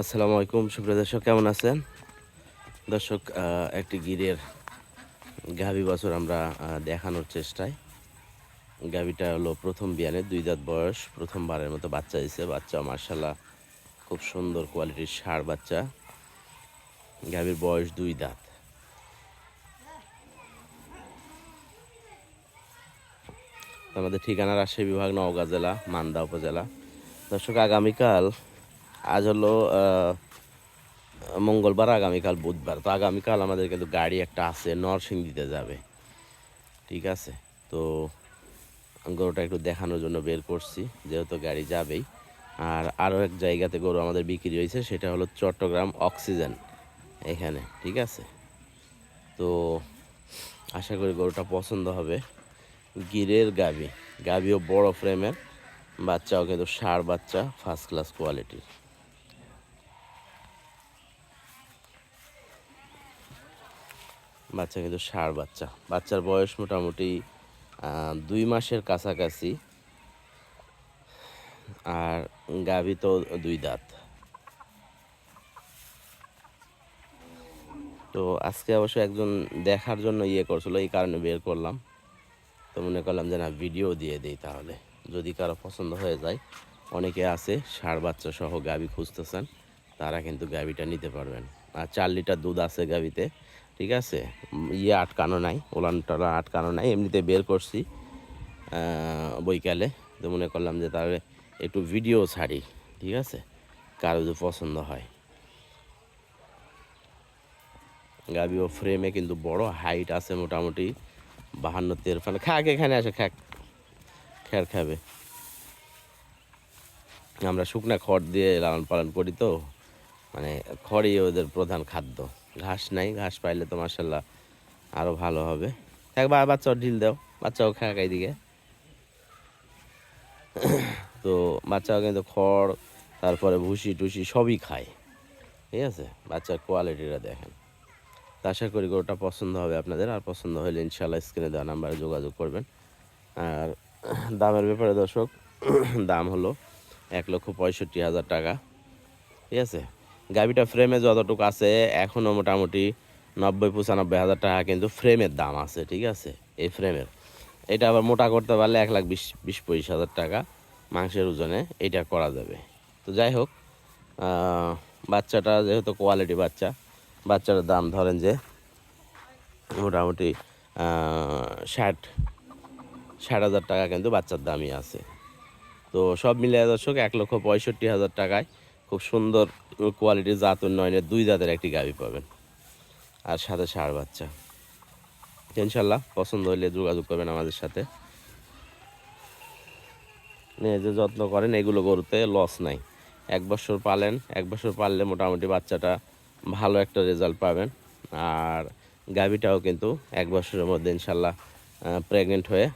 আসসালামু আলাইকুম, সুপ্রিয় দর্শক, কেমন আছেন? দর্শক একটি গিরের গাভী বছর আমরা দেখানোর চেষ্টায়। গাভীটা হলো প্রথম বিয়ানে, দুই দাঁত বয়স, প্রথমবারের মতো বাচ্চা দিছে। বাচ্চা মার্শাল্লাহ খুব সুন্দর কোয়ালিটির সার বাচ্চা। গাভীর বয়স দুই দাঁত। আমাদের ঠিকানা রাজশাহী বিভাগ, নওগাঁ জেলা, মান্দা উপজেলা। দর্শক, আগামীকাল আজ হলো মঙ্গলবার, আগামীকাল বুধবার। তো আগামীকাল আমাদের কিন্তু গাড়ি একটা আছে, নরসিংদীতে যাবে। ঠিক আছে? তো গরুটা একটু দেখানোর জন্য বের করছি, যেহেতু গাড়ি যাবেই। আর আরও এক জায়গাতে গরু আমাদের বিক্রি হয়েছে, সেটা হলো চট্টগ্রাম অক্সিজেন এখানে। ঠিক আছে? তো আশা করি গরুটা পছন্দ হবে। গিরের গাবি গাবিও বড় ফ্রেমের বাচ্চাও কিন্তু ষাঁড় বাচ্চা ফার্স্ট ক্লাস কোয়ালিটির বাচ্চা কিন্তু ষাঁড় বাচ্চা। বাচ্চার বয়স মোটামুটি দুই মাসের কাছাকাছি। আর গাভী তো দুই দাঁত। তো আজকে অবশ্য একজন দেখার জন্য ইয়ে করছিল, এই কারণে বের করলাম। তো মনে করলাম যে না, ভিডিও দিয়ে দিই তাহলে। যদি কারও পছন্দ হয়ে যায়, অনেকে আছে, ষাঁড় বাচ্চা সহ গাভী খুঁজতেছেন, তারা কিন্তু গাভীটা নিতে পারবেন। আর চার লিটার দুধ আছে গাভীতে ঠিক আছে? ইয়ে আটকানো নাই ওলান টলান আটকানো নাই, এমনিতে বের করছি বৈকালে। তো মনে করলাম যে তাহলে একটু ভিডিও ছাড়ি, ঠিক আছে? কারও যদি পছন্দ হয়। গাবি ও ফ্রেমে কিন্তু বড় হাইট আছে মোটামুটি বাহান্ন তেরফানে খাক, এখানে আসে, খাক। খ্যার খাবে। আমরা শুকনা খড় দিয়ে লালন পালন করি তো মানে খড়ই ওদের প্রধান খাদ্য। ঘাস নাই, ঘাস পাইলে তো মাসাল্লাহ আরও ভালো হবে। থাক বা বাচ্চাও ঢিল দাও, বাচ্চাও খাক এইদিকে তো বাচ্চাও কিন্তু খড়, তারপরে ভুসি টুসি সবই খায়। ঠিক আছে? বাচ্চার কোয়ালিটিটা দেখেন। তো আশা করি গরুটা পছন্দ হবে আপনাদের। আর পছন্দ হলে ইনশাল্লাহ স্ক্রিনে দেওয়া নাম্বারে যোগাযোগ করবেন। আর দামের ব্যাপারে দর্শক, দাম হলো এক লক্ষ পঁয়ষট্টি হাজার টাকা। ঠিক আছে? গাভিটা ফ্রেমে যতটুকু আছে এখনও মোটামুটি নব্বই, পঁচানব্বই হাজার টাকা কিন্তু ফ্রেমের দাম আছে, ঠিক আছে? এই ফ্রেমের এটা আবার মোটা করতে পারলে এক লাখ বিশ বিশ, পঁচিশ হাজার টাকা মাংসের ওজনে এটা করা যাবে। তো যাই হোক বাচ্চাটা যেহেতু কোয়ালিটি বাচ্চা, বাচ্চাটার দাম ধরেন যে মোটামুটি ষাট ষাট হাজার টাকা কিন্তু বাচ্চার দামই আছে। তো সব মিলিয়ে দর্শক, এক লক্ষ পঁয়ষট্টি হাজার টাকায় খুব সুন্দর কোয়ালিটির জাত উন্নয়নের দুই জাতের একটি গাভি পাবেন। আর সাথে ষাঁড় বাচ্চা। ইনশাল্লাহ পছন্দ হলে যোগাযোগ করবেন আমাদের সাথে। নিয়ে যে যত্ন করেন, এগুলো গরুতে লস নাই। এক বছর পালেন, এক বছর পাললে মোটামুটি বাচ্চাটা ভালো একটা রেজাল্ট পাবেন। আর গাভিটাও কিন্তু এক বছরের মধ্যে ইনশাল্লাহ প্রেগনেন্ট হয়ে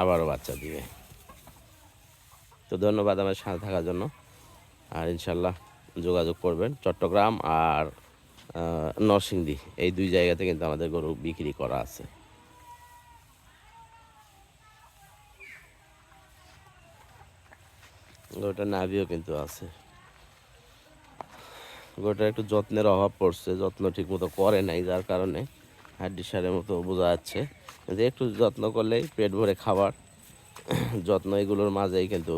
আবারও বাচ্চা দিবে। তো ধন্যবাদ আমার সাথে থাকার জন্য। আর ইনশাল্লাহ যোগাযোগ করবেন চট্টগ্রাম আর নরসিংদী। এই দুই জায়গাতে কিন্তু আমাদের গরু বিক্রি করা আছে। গরুটার নাভিও কিন্তু আছে। গরুটার একটু যত্নের অভাব পড়ছে, যত্ন ঠিক মতো করে নাই, যার কারণে হাড্ডি সারের মতো বোঝা যাচ্ছে কিন্তু একটু যত্ন করলেই পেট ভরে খাবার, যত্ন এগুলোর মাঝেই কিন্তু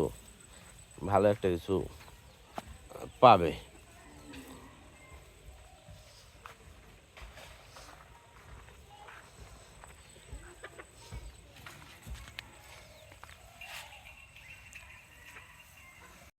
ভালো একটা কিছু পাবে।